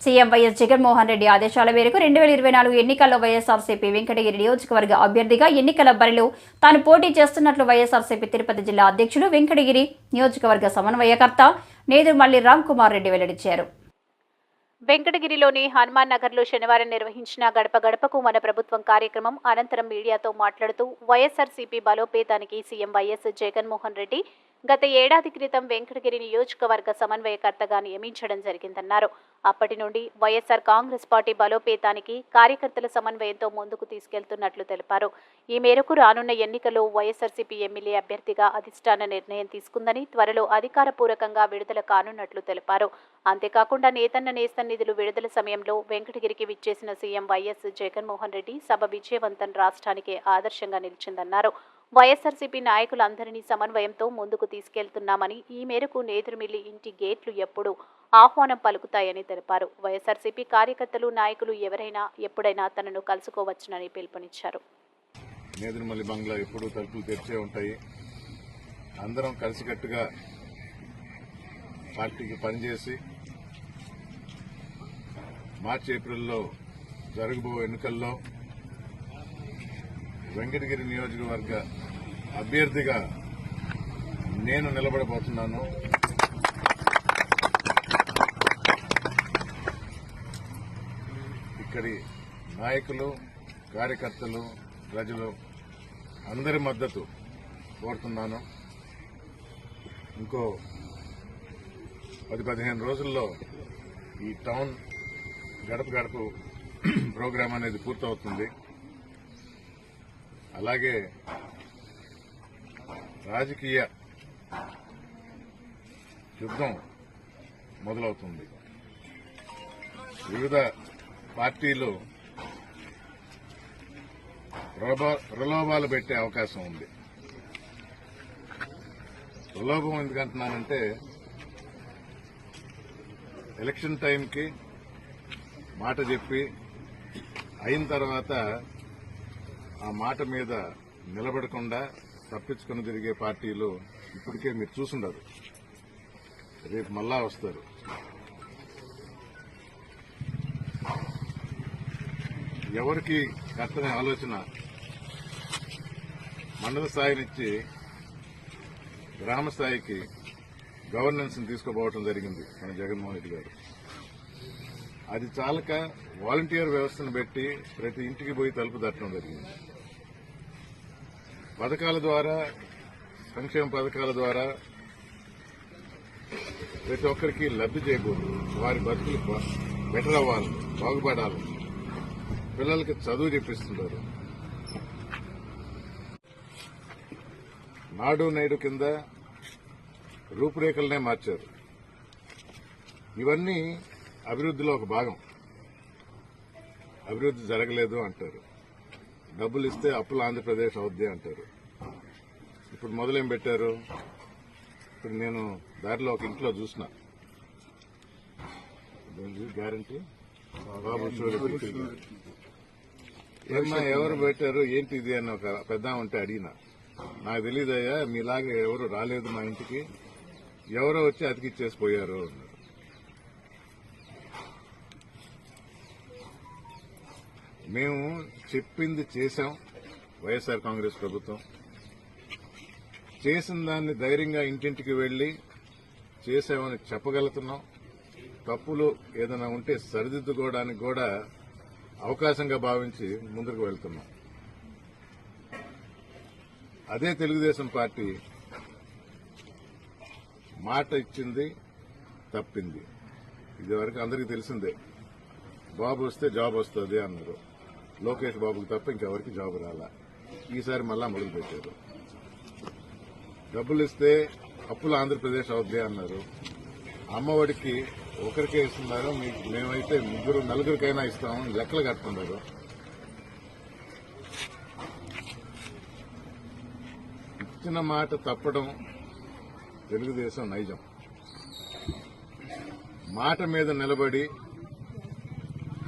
CM YS Jaganmohan Reddy ఆదేశాల మేరకు రెండు వేల ఇరవై నాలుగు ఎన్నికల్లో వైఎస్ఆర్సీపీ వెంకటగిరి నియోజకవర్గ అభ్యర్థిగా ఎన్నికల బరిలో తాను పోటీ చేస్తున్నట్లు వైఎస్ఆర్సీపీ తిరుపతి జిల్లా అధ్యక్షుడు వెంకటగిరి నియోజకవర్గ సమన్వయకర్త నేదురుమల్లి రామ్ కుమార్ రెడ్డి వెల్లడించారు. వెంకటగిరిలోని హనుమాన్ నగర్లో శనివారం నిర్వహించిన గడప గడపకు మన ప్రభుత్వం కార్యక్రమం అనంతరం మీడియాతో మాట్లాడుతూ వైఎస్ఆర్సీపీ బలోపేతానికి సీఎం వైఎస్ జగన్మోహన్ రెడ్డి గత ఏడాది క్రితం వెంకటగిరి నియోజకవర్గ సమన్వయకర్తగా నియమించడం జరిగిందన్నారు. అప్పటి నుండి వైఎస్ఆర్ కాంగ్రెస్ పార్టీ బలోపేతానికి కార్యకర్తల సమన్వయంతో ముందుకు తీసుకెళ్తున్నట్లు తెలిపారు. ఈ మేరకు రానున్న ఎన్నికల్లో వైఎస్ఆర్సీపీ ఎమ్మెల్యే అభ్యర్థిగా అధిష్టాన నిర్ణయం తీసుకుందని త్వరలో అధికారపూర్వకంగా విడుదల కానున్నట్లు తెలిపారు. అంతేకాకుండా నేతన్న నేస్తన్ నిధులు విడుదల సమయంలో వెంకటగిరికి విచ్చేసిన సీఎం వైఎస్ జగన్మోహన్ రెడ్డి సభ విజయవంతం రాష్ట్రానికి ఆదర్శంగా నిలిచిందన్నారు. వైఎస్ఆర్సీపీ నాయకులందరినీ సమన్వయంతో ముందుకు తీసుకెళ్తున్నామని ఈ మేరకు నేదురుమిల్లి ఇంటి గేట్లు ఎప్పుడు ఆహ్వానం పలుకుతాయని తెలిపారు. వైఎస్ఆర్సీపీ కార్యకర్తలు నాయకులు ఎవరైనా ఎప్పుడైనా తనను కలుసుకోవచ్చునని పిలుపునిచ్చారు. నేదురుమల్లి బంగ్లా ఎప్పుడూ తలుపులు తెరిచే ఉంటాయి. అందరం కలిసికట్టుగా పార్టీకి పనిచేసి మార్చి ఏప్రిల్లో జరగబో ఎన్నికల్లో వెంకటగిరి నియోజకవర్గ అభ్యర్థిగా నేను నిలబడబోతున్నాను. ఇక్కడి నాయకులు కార్యకర్తలు ప్రజలు అందరి మద్దతు కోరుతున్నాను. ఇంకో పది పదిహేను రోజుల్లో ఈ టౌన్ గడప గడప ప్రోగ్రాం అనేది పూర్తవుతుంది. అలాగే రాజకీయ యుద్ధం మొదలవుతుంది. వివిధ పార్టీలు ప్రలోభాలు పెట్టే అవకాశం ఉంది. ప్రలోభం ఎందుకంటున్నానంటే ఎలక్షన్ టైంకి మాట చెప్పి అయిన తర్వాత ఆ మాట మీద నిలబడకుండా తప్పించుకుని తిరిగే పార్టీలు ఇప్పటికే మీరు చూసుండరు. రేపు మళ్ళా వస్తారు. ఎవరికి కట్టని ఆలోచన? మండల స్థాయి నుంచి గ్రామ స్థాయికి గవర్నెన్స్ తీసుకుపోవటం జరిగింది మన జగన్మోహన్ రెడ్డి గారు. అది చాలక వాలంటీర్ వ్యవస్థను పెట్టి ప్రతి ఇంటికి పోయి తలుపు తట్టడం జరిగింది. పథకాల ద్వారా సంక్షేమ పథకాల ద్వారా ప్రతి ఒక్కరికి లబ్ధి చేకూరు వారి బతుకులు బెటర్ అవ్వాలి బాగుపడాలి. పిల్లలకి చదువు చెప్పిస్తున్నారు నాడు నేడు కింద రూపురేఖలనే మార్చారు. ఇవన్నీ అభివృద్ధిలో ఒక భాగం. అభివృద్ధి జరగలేదు అంటారు. డబ్బులు ఇస్తే అప్పులు ఆంధ్రప్రదేశ్ అవుద్ది అంటారు. ఇప్పుడు మొదలేం పెట్టారు? ఇప్పుడు నేను దారిలో ఒక ఇంట్లో చూసిన. గ్యారంటీ? బాబు. ఏమ్మా ఎవరు పెట్టారు? ఏంటి ఇది అని ఒక పెద్ద ఉంటే అడిగిన. నాకు తెలియదయ్యా మీలాగా ఎవరు రాలేదు మా ఇంటికి. ఎవరో వచ్చి అతికిచ్చేసి పోయారు అన్నారు. మేము చెప్పింది చేశాం వైఎస్ఆర్ కాంగ్రెస్ ప్రభుత్వం. చేసిన దాన్ని ధైర్యంగా ఇంటింటికి వెళ్ళి చేశామని చెప్పగలుగుతున్నాం. తప్పులు ఏదైనా ఉంటే సరిదిద్దుకోవడానికి కూడా అవకాశంగా భావించి ముందుకు వెళ్తున్నాం. అదే తెలుగుదేశం పార్టీ మాట ఇచ్చింది తప్పింది. ఇదివరకు అందరికీ తెలిసిందే బాబు వస్తే జాబ్ వస్తుంది అన్నారు. లోకేష్ బాబుకి తప్ప ఇంకెవరికి జాబ్ రాలా. ఈసారి మళ్ళా మొదలు పెట్టారు. డబ్బులు ఇస్తే అప్పులు ఆంధ్రప్రదేశ్ అవుద్ది అన్నారు. అమ్మఒడికి ఒకరికే ఇస్తున్నారు. మీకు మేమైతే ముగ్గురు నలుగురికైనా ఇస్తామని లెక్కలు కట్టుకున్నారు. ఇచ్చిన మాట తప్పడం తెలుగుదేశం నైజం. మాట మీద నిలబడి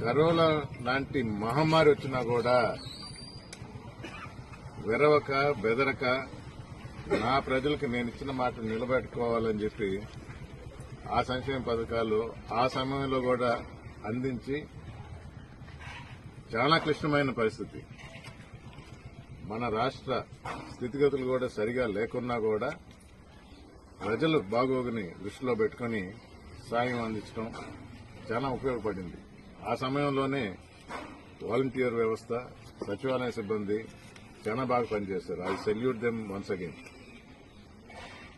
కరోనా లాంటి మహమ్మారి వచ్చినా కూడా వెరవక బెదరక నా ప్రజలకు నేను ఇచ్చిన మాట నిలబెట్టుకోవాలని చెప్పి ఆ సంక్షేమ పథకాలు ఆ సమయంలో కూడా అందించి చాలా క్లిష్టమైన పరిస్థితి. మన రాష్ట్ర స్థితిగతులు కూడా సరిగా లేకున్నా కూడా ప్రజలు బాగోగుని దృష్టిలో పెట్టుకుని సాయం అందించడం చాలా ఉపయోగపడింది. ఆ సమయంలోనే వాలంటీర్ వ్యవస్థ సచివాలయ సిబ్బంది చాలా బాగా పనిచేస్తారు. I salute them once again